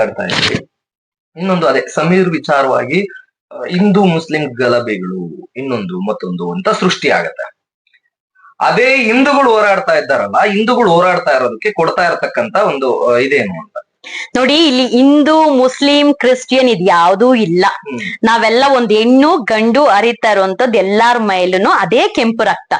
ಮಾತಾಡ್ತಾ ಇದ್ವಿ. ಇನ್ನೊಂದು ಅದೇ ಸಮೀರ್ ವಿಚಾರವಾಗಿ ಹಿಂದೂ ಮುಸ್ಲಿಂ ಗಲಭೆಗಳು ಇನ್ನೊಂದು ಮತ್ತೊಂದು ಅಂತ ಸೃಷ್ಟಿ ಆಗತ್ತೆ. ಅದೇ ಹಿಂದೂಗಳು ಹೋರಾಡ್ತಾ ಇದ್ದಾರಲ್ಲ, ಹಿಂದೂಗಳು ಹೋರಾಡ್ತಾ ಇರೋದಕ್ಕೆ ಕೊಡ್ತಾ ಇರತಕ್ಕಂತ ಒಂದು ಇದೇನು ಅಂತ? ನೋಡಿ ಇಲ್ಲಿ ಹಿಂದೂ ಮುಸ್ಲಿಂ ಕ್ರಿಶ್ಚಿಯನ್ ಇದ್ ಯಾವುದೂ ಇಲ್ಲ. ನಾವೆಲ್ಲ ಒಂದ್ ಹೆಣ್ಣು ಗಂಡು ಅರಿತಾ ಇರುವಂತದ್ ಎಲ್ಲಾರ ಮೈಲೂ ಅದೇ ಕೆಂಪು ರಕ್ತ.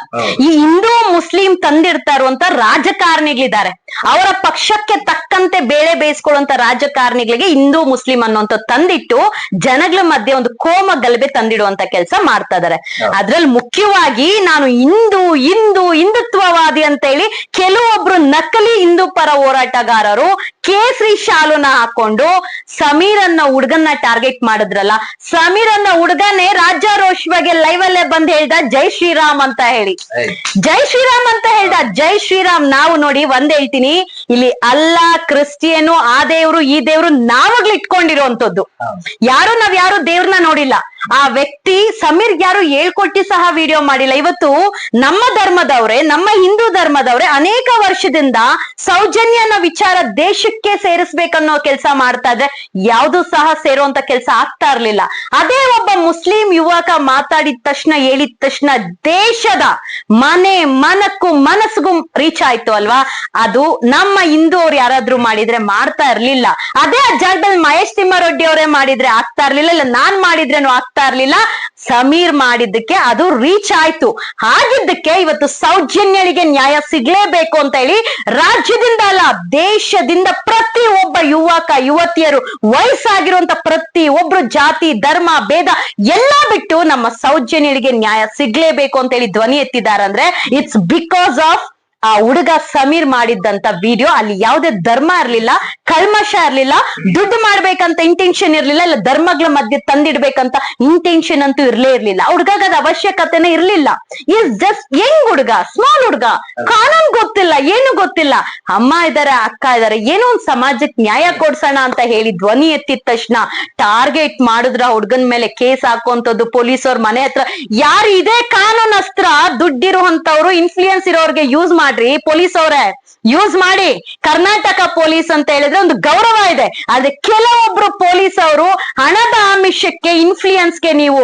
ಈ ಹಿಂದೂ ಮುಸ್ಲಿಂ ತಂದಿರ್ತಾ ಇರುವಂತ ರಾಜಕಾರಣಿಗಳಿದ್ದಾರೆ. ಅವರ ಪಕ್ಷಕ್ಕೆ ತಕ್ಕಂತೆ ಬೇಳೆ ಬೇಯಿಸ್ಕೊಳ್ಳುವಂತ ರಾಜಕಾರಣಿಗಳಿಗೆ ಹಿಂದೂ ಮುಸ್ಲಿಂ ಅನ್ನುವಂತ ತಂದಿಟ್ಟು ಜನಗಳ ಮಧ್ಯೆ ಒಂದು ಕೋಮ ಗಲಭೆ ತಂದಿಡುವಂತ ಕೆಲಸ ಮಾಡ್ತಾ ಇದಾರೆ. ಅದ್ರಲ್ಲಿ ಮುಖ್ಯವಾಗಿ ನಾನು ಹಿಂದೂ ಹಿಂದೂ ಹಿಂದುತ್ವವಾದಿ ಅಂತ ಹೇಳಿ ಕೆಲವೊಬ್ರು ನಕಲಿ ಹಿಂದೂ ಪರ ಹೋರಾಟಗಾರರು ಕೇಸರಿ ಶಾಲುನ ಹಾಕೊಂಡು ಸಮೀರ್ ಅನ್ನ ಹುಡ್ಗನ್ನ ಟಾರ್ಗೆಟ್ ಮಾಡಿದ್ರಲ್ಲ ಸಮೀರ್ ಅನ್ನೋ ಹುಡುಗನೇ ರಾಜ್ಯಾರೋಷವಾಗಿ ಲೈವ್ ಅಲ್ಲೇ ಬಂದ್ ಹೇಳ್ದ ಜೈ ಶ್ರೀರಾಮ್ ಅಂತ ಹೇಳಿ. ಜೈ ಶ್ರೀರಾಮ್ ಅಂತ ಹೇಳ್ದ ಜೈ ಶ್ರೀರಾಮ್ ನಾವು ನೋಡಿ ಒಂದ್ ಹೇಳ್ತೀನಿ. ಇಲ್ಲಿ ಅಲ್ಲಾ, ಕ್ರಿಸ್ಟಿಯನು, ಆ ದೇವ್ರು, ಈ ದೇವ್ರು ನಾವಾಗ್ಲಿ ಇಟ್ಕೊಂಡಿರೋಂಥದ್ದು. ಹೌದು. ಯಾರು ನಾವ್ ಯಾರು ದೇವ್ರನ್ನ ನೋಡಿಲ್ಲ. ಆ ವ್ಯಕ್ತಿ ಸಮೀರ್ ಯಾರು ಹೇಳ್ಕೊಟ್ಟಿ ಸಹ ವಿಡಿಯೋ ಮಾಡಿಲ್ಲ. ಇವತ್ತು ನಮ್ಮ ಧರ್ಮದವ್ರೆ, ನಮ್ಮ ಹಿಂದೂ ಧರ್ಮದವ್ರೆ ಅನೇಕ ವರ್ಷದಿಂದ ಸೌಜನ್ಯನ ವಿಚಾರ ದೇಶಕ್ಕೆ ಸೇರಿಸ್ಬೇಕನ್ನೋ ಕೆಲಸ ಮಾಡ್ತಾ ಇದ್ರೆ ಯಾವ್ದು ಸಹ ಸೇರುವಂತ ಕೆಲಸ ಆಗ್ತಾ ಇರ್ಲಿಲ್ಲ. ಅದೇ ಒಬ್ಬ ಮುಸ್ಲಿಂ ಯುವಕ ಮಾತಾಡಿದ ತಕ್ಷಣ, ಹೇಳಿದ ತಕ್ಷಣ ದೇಶದ ಮನೆ, ಮನಕ್ಕೂ ಮನಸ್ಸಿಗೂ ರೀಚ್ ಆಯ್ತು ಅಲ್ವಾ? ಅದು ನಮ್ಮ ಹಿಂದೂ ಅವ್ರು ಯಾರಾದ್ರೂ ಮಾಡಿದ್ರೆ ಮಾಡ್ತಾ ಇರ್ಲಿಲ್ಲ. ಅದೇ ಆ ಜಾಗದಲ್ಲಿ ಮಹೇಶ್ ತಿಮ್ಮಾರೆಡ್ಡಿ ಅವರೇ ಮಾಡಿದ್ರೆ ಆಗ್ತಾ ಇರ್ಲಿಲ್ಲ, ಇಲ್ಲ ನಾನ್ ಮಾಡಿದ್ರೇನು ಆಗ್ತಾ ಇರ್ಲಿಲ್ಲ. ಸಮೀರ್ ಮಾಡಿದ್ದಕ್ಕೆ ಅದು ರೀಚ್ ಆಯ್ತು. ಹಾಗಿದ್ದಕ್ಕೆ ಇವತ್ತು ಸೌಜನ್ಯಳಿಗೆ ನ್ಯಾಯ ಸಿಗ್ಲೇಬೇಕು ಅಂತ ಹೇಳಿ ರಾಜ್ಯದಿಂದ ಅಲ್ಲ, ದೇಶದಿಂದ ಪ್ರತಿ ಒಬ್ಬ ಯುವಕ, ಯುವತಿಯರು, ವಯಸ್ಸಾಗಿರುವಂತ ಪ್ರತಿ ಒಬ್ರು ಜಾತಿ, ಧರ್ಮ, ಭೇದ ಎಲ್ಲಾ ಬಿಟ್ಟು ನಮ್ಮ ಸೌಜನ್ಯಳಿಗೆ ನ್ಯಾಯ ಸಿಗ್ಲೇಬೇಕು ಅಂತ ಹೇಳಿ ಧ್ವನಿ ಎತ್ತಿದ್ದಾರೆ ಅಂದ್ರೆ ಇಟ್ಸ್ ಬಿಕಾಸ್ ಆಫ್ ಆ ಹುಡುಗ ಸಮೀರ್ ಮಾಡಿದ್ದಂತ ವಿಡಿಯೋ ಅಲ್ಲಿ ಯಾವುದೇ ಧರ್ಮ ಇರ್ಲಿಲ್ಲ, ಕಲ್ಮಶ ಇರ್ಲಿಲ್ಲ, ದುಡ್ಡು ಮಾಡ್ಬೇಕಂತ ಇಂಟೆನ್ಷನ್ ಇರ್ಲಿಲ್ಲ, ಇಲ್ಲ ಧರ್ಮಗಳ ಮಧ್ಯೆ ತಂದಿಡ್ಬೇಕಂತ ಇಂಟೆನ್ಷನ್ ಅಂತೂ ಇರ್ಲೇ ಇರ್ಲಿಲ್ಲ. ಆ ಅದ ಅವಶ್ಯಕತೆನೇ ಇರ್ಲಿಲ್ಲ. ಇಸ್ ಜಸ್ಟ್ ಯಂಗ್ ಹುಡುಗ ಸ್ಮಾಲ್ ಹುಡುಗ, ಕಾನೂನ್ ಗೊತ್ತಿಲ್ಲ, ಏನು ಗೊತ್ತಿಲ್ಲ. ಅಮ್ಮ ಇದಾರೆ, ಅಕ್ಕ ಇದಾರೆ, ಏನೋ ಒಂದ್ ಸಮಾಜಕ್ಕೆ ನ್ಯಾಯ ಕೊಡ್ಸೋಣ ಅಂತ ಹೇಳಿ ಧ್ವನಿ ಎತ್ತಿದ ತಕ್ಷಣ ಟಾರ್ಗೆಟ್ ಮಾಡಿದ್ರ ಹುಡ್ಗನ್ ಮೇಲೆ ಕೇಸ್ ಹಾಕುವಂತದ್ದು ಪೊಲೀಸವ್ರ ಮನೆ ಹತ್ರ. ಯಾರು ಇದೇ ಕಾನೂನ್ ಅಸ್ತ್ರ ದುಡ್ಡಿರುವಂತವ್ರು ಇನ್ಫ್ಲೂಯೆನ್ಸ್ ಇರೋರ್ಗೆ ಯೂಸ್ ಮಾಡ್ರಿ ಪೊಲೀಸ್ ಅವ್ರೆ ಯೂಸ್ ಮಾಡಿ ಕರ್ನಾಟಕ ಪೊಲೀಸ್ ಅಂತ ಹೇಳಿದ್ರೆ ಒಂದು ಗೌರವ ಇದೆ. ಆದ್ರೆ ಕೆಲವೊಬ್ರು ಪೊಲೀಸ್ ಅವರು ಹಣದ ಆಮಿಷಕ್ಕೆ ಇನ್ಫ್ಲೂಯೆನ್ಸ್ಗೆ ನೀವು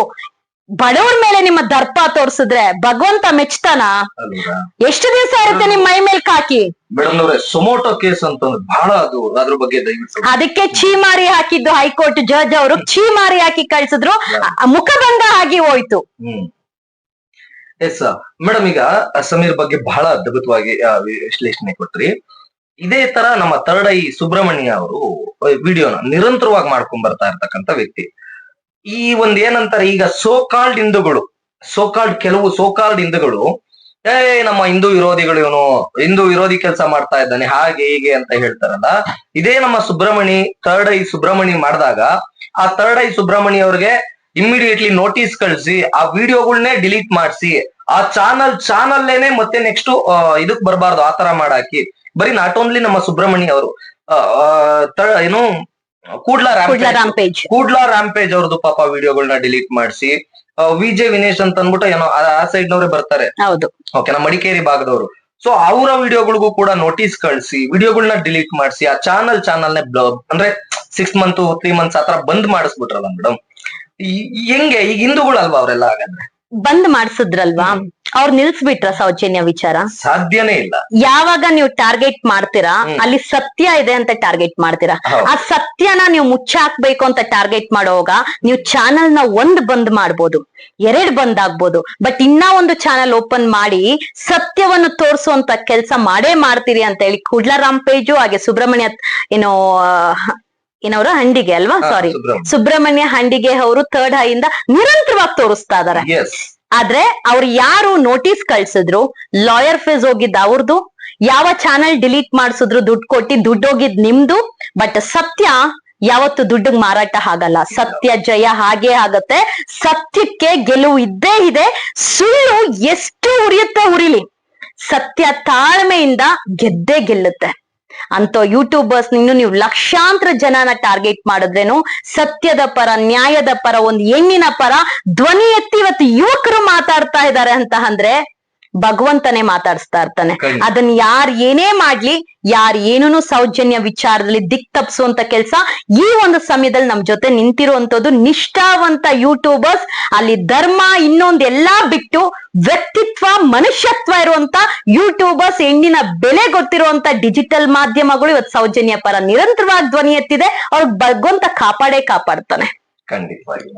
ಬಡವ್ರ ಮೇಲೆ ನಿಮ್ಮ ದರ್ಪ ತೋರ್ಸಿದ್ರೆ ಭಗವಂತ ಮೆಚ್ತಾನ? ಎಷ್ಟು ದಿವಸ ಇರುತ್ತೆ ನಿಮ್ ಮೈ ಮೇಲೆ ಕಾಕಿ? ಮೇಡಮ್ ಅವ್ರೆ ಸೊಮೋಟೋ ಕೇಸ್ ಅಂತಂದ್ರೆ ಬಹಳ ಅದು ಅದ್ರ ಬಗ್ಗೆ ದಯವಿಟ್ಟು. ಅದಕ್ಕೆ ಚೀಮಾರಿ ಹಾಕಿದ್ದು ಹೈಕೋರ್ಟ್ ಜಡ್ಜ್ ಅವರು ಚೀಮಾರಿ ಹಾಕಿ ಕಳ್ಸಿದ್ರು ಮುಖಭಂಗ ಆಗಿ ಹೋಯ್ತು. ಎಸ್ ಮೇಡಮ್ ಈಗ ಸಮೀರ್ ಬಗ್ಗೆ ಬಹಳ ಅದ್ಭುತವಾಗಿ ವಿಶ್ಲೇಷಣೆ ಕೊಟ್ರಿ. ಇದೇ ತರ ನಮ್ಮ ತರ್ಡ್ ಐ ಸುಬ್ರಹ್ಮಣ್ಯ ಅವರು ವಿಡಿಯೋನ ನಿರಂತರವಾಗಿ ಮಾಡ್ಕೊಂಡ್ ಬರ್ತಾ ಇರ್ತಕ್ಕಂತ ವ್ಯಕ್ತಿ. ಈ ಒಂದ್ ಏನಂತಾರೆ, ಈಗ ಸೋಕಾಲ್ಡ್ ಹಿಂದೂಗಳು ಸೋಕಾಲ್ಡ್ ಕೆಲವು ಸೋಕಾಲ್ಡ್ ಹಿಂದೂಗಳು, ಏ, ನಮ್ಮ ಹಿಂದೂ ವಿರೋಧಿಗಳು ಇವನು, ಹಿಂದೂ ವಿರೋಧಿ ಕೆಲಸ ಮಾಡ್ತಾ ಇದ್ದಾನೆ, ಹಾಗೆ ಹೀಗೆ ಅಂತ ಹೇಳ್ತಾರಲ್ಲ. ಇದೇ ನಮ್ಮ ಸುಬ್ರಹ್ಮಣಿ, ತರ್ಡ್ ಐ ಸುಬ್ರಹ್ಮಣಿ ಮಾಡಿದಾಗ, ಆ ತರ್ಡ್ ಐ ಸುಬ್ರಹ್ಮಣಿ ಅವ್ರಿಗೆ ಇಮಿಡಿಯೇಟ್ಲಿ ನೋಟಿಸ್ ಕಳಿಸಿ ಆ ವಿಡಿಯೋಗಳನ್ನೇ ಡಿಲೀಟ್ ಮಾಡಿಸಿ ಆ ಚಾನಲ್ ಚಾನಲ್ಲೇನೆ ಮತ್ತೆ ನೆಕ್ಸ್ಟ್ ಇದಕ್ ಬರಬಾರ್ದು ಆ ತರ ಮಾಡಾಕಿ. ಬರೀ ನಾಟ್ ಓನ್ಲಿ ನಮ್ಮ ಸುಬ್ರಹ್ಮಣ್ಯ ಅವರು ಏನು ಕೂಡ್ಲಾ ರಾಂಪೇಜ್ ಕೂಡ್ಲಾ ರಾಂಪೇಜ್ ಅವ್ರದ್ದು ಪಾಪ ವಿಡಿಯೋಗಳನ್ನ ಡಿಲೀಟ್ ಮಾಡಿಸಿ ಜೆ ವಿನೇಶ್ ಅಂತ ಅಂದ್ಬಿಟ್ಟು ಏನೋ ಆ- ಸೈಡ್ ನವರೇ ಬರ್ತಾರೆ. ಓಕೆ ನಮ್ಮ ಮಡಿಕೇರಿ ಭಾಗದವರು. ಸೊ ಅವರ ವಿಡಿಯೋಗಳಿಗೂ ಕೂಡ ನೋಟಿಸ್ ಕಳಿಸಿ ವಿಡಿಯೋಗಳನ್ನ ಡಿಲೀಟ್ ಮಾಡಿಸಿ ಆ ಚಾನಲ್ ಚಾನಲ್ ನೇ ಅಂದ್ರೆ ಸಿಕ್ಸ್ ಮಂತ್ ತ್ರೀ ಮಂತ್ಸ್ ಆತರ ಬಂದ್ ಮಾಡಿಸ್ಬಿಟ್ರಲ್ಲ ಮೇಡಮ್ ಹೆಂಗೆ ಈಗ ಹಿಂದೂಗಳಲ್ವಾ ಅವರೆಲ್ಲ ಹಾಗಾದ್ರೆ? ಬಂದ್ ಮಾಡಿಸಿದ್ರಲ್ವಾ? ಅವ್ರು ನಿಲ್ಸ್ಬಿಟ್ರ ಸೌಜನ್ಯ ವಿಚಾರ? ಸಾಧ್ಯನೇ ಇಲ್ಲ. ಯಾವಾಗ ನೀವು ಟಾರ್ಗೆಟ್ ಮಾಡ್ತೀರಾ ಅಲ್ಲಿ ಸತ್ಯ ಇದೆ ಅಂತ ಟಾರ್ಗೆಟ್ ಮಾಡ್ತೀರಾ? ಆ ಸತ್ಯನ ನೀವು ಮುಚ್ಚಾಕ್ಬೇಕು ಅಂತ ಟಾರ್ಗೆಟ್ ಮಾಡುವಾಗ ನೀವು ಚಾನಲ್ನ ಒಂದ್ ಬಂದ್ ಮಾಡ್ಬೋದು ಎರಡ್ ಬಂದ್ ಆಗ್ಬೋದು ಬಟ್ ಇನ್ನ ಒಂದು ಚಾನಲ್ ಓಪನ್ ಮಾಡಿ ಸತ್ಯವನ್ನು ತೋರಿಸುವಂತ ಕೆಲಸ ಮಾಡೇ ಮಾಡ್ತೀರಿ ಅಂತ ಹೇಳಿ ಕುಡ್ಲರಾಮ್ ಪೇಜು ಹಾಗೆ ಸುಬ್ರಹ್ಮಣ್ಯ ಏನೋ ಏನವ್ರ ಹಂಡಿಗೆ ಅಲ್ವಾ? ಸಾರಿ ಸುಬ್ರಹ್ಮಣ್ಯ. ಹಂಡಿಗೆ ಅವರು ಥರ್ಡ್ ಹೈ ಇಂದ ನಿರಂತರವಾಗಿ ತೋರಿಸ್ತಾ ಇದಾರೆ. ಆದ್ರೆ ಅವ್ರು ಯಾರು ನೋಟಿಸ್ ಕಳ್ಸಿದ್ರು? ಲಾಯರ್ ಫೀಸ್ ಹೋಗಿದ್ದ ಅವ್ರದ್ದು ಯಾವ ಚಾನೆಲ್ ಡಿಲೀಟ್ ಮಾಡಿಸಿದ್ರು? ದುಡ್ಡು ಕೊಟ್ಟಿ ದುಡ್ಡು ಹೋಗಿದ್ ನಿಮ್ದು. ಬಟ್ ಸತ್ಯ ಯಾವತ್ತು ದುಡ್ಡಿಗೆ ಮಾರಾಟ ಆಗಲ್ಲ. ಸತ್ಯ ಜಯ ಹಾಗೆ ಆಗತ್ತೆ. ಸತ್ಯಕ್ಕೆ ಗೆಲುವು ಇದ್ದೇ ಇದೆ. ಸುಳ್ಳು ಎಷ್ಟು ಉರಿಯುತ್ತೆ ಉರಿಲಿ. ಸತ್ಯ ತಾಳ್ಮೆಯಿಂದ ಗೆದ್ದೇ ಗೆಲ್ಲುತ್ತೆ. ಅಂತ ಯೂಟ್ಯೂಬರ್ಸ್ ಇನ್ನು ನೀವು ಲಕ್ಷಾಂತರ ಜನನ ಟಾರ್ಗೆಟ್ ಮಾಡಿದ್ರೇನು ಸತ್ಯದ ಪರ, ನ್ಯಾಯದ ಪರ, ಒಂದು ಹೆಣ್ಣಿನ ಪರ ಧ್ವನಿ ಎತ್ತಿ ಇವತ್ತು ಯುವಕರು ಮಾತಾಡ್ತಾ ಇದ್ದಾರೆ ಅಂತ ಅಂದ್ರೆ ಭಗವಂತನೇ ಮಾತಾಡಿಸ್ತಾ ಇರ್ತಾನೆ. ಅದನ್ನ ಯಾರ್ ಏನೇ ಮಾಡ್ಲಿ ಯಾರ್ ಏನೂ ಸೌಜನ್ಯ ವಿಚಾರದಲ್ಲಿ ದಿಕ್ ತಪ್ಸುವಂತ ಕೆಲ್ಸ ಈ ಒಂದು ಸಮಯದಲ್ಲಿ ನಮ್ ಜೊತೆ ನಿಂತಿರುವಂತದ್ದು ನಿಷ್ಠಾವಂತ ಯೂಟ್ಯೂಬರ್ಸ್ ಅಲ್ಲಿ ಧರ್ಮ ಇನ್ನೊಂದ್ ಎಲ್ಲಾ ಬಿಟ್ಟು ವ್ಯಕ್ತಿತ್ವ ಮನುಷ್ಯತ್ವ ಇರುವಂತ ಯೂಟ್ಯೂಬರ್ಸ್ ಹೆಣ್ಣಿನ ಬೆಲೆ ಗೊತ್ತಿರುವಂತ ಡಿಜಿಟಲ್ ಮಾಧ್ಯಮಗಳು ಇವತ್ತು ಸೌಜನ್ಯ ಪರ ನಿರಂತರವಾಗಿ ಧ್ವನಿ ಎತ್ತಿದೆ. ಅವ್ರ ಭಗವಂತ ಕಾಪಾಡೇ ಕಾಪಾಡ್ತಾನೆ. ಖಂಡಿತವಾಗಿ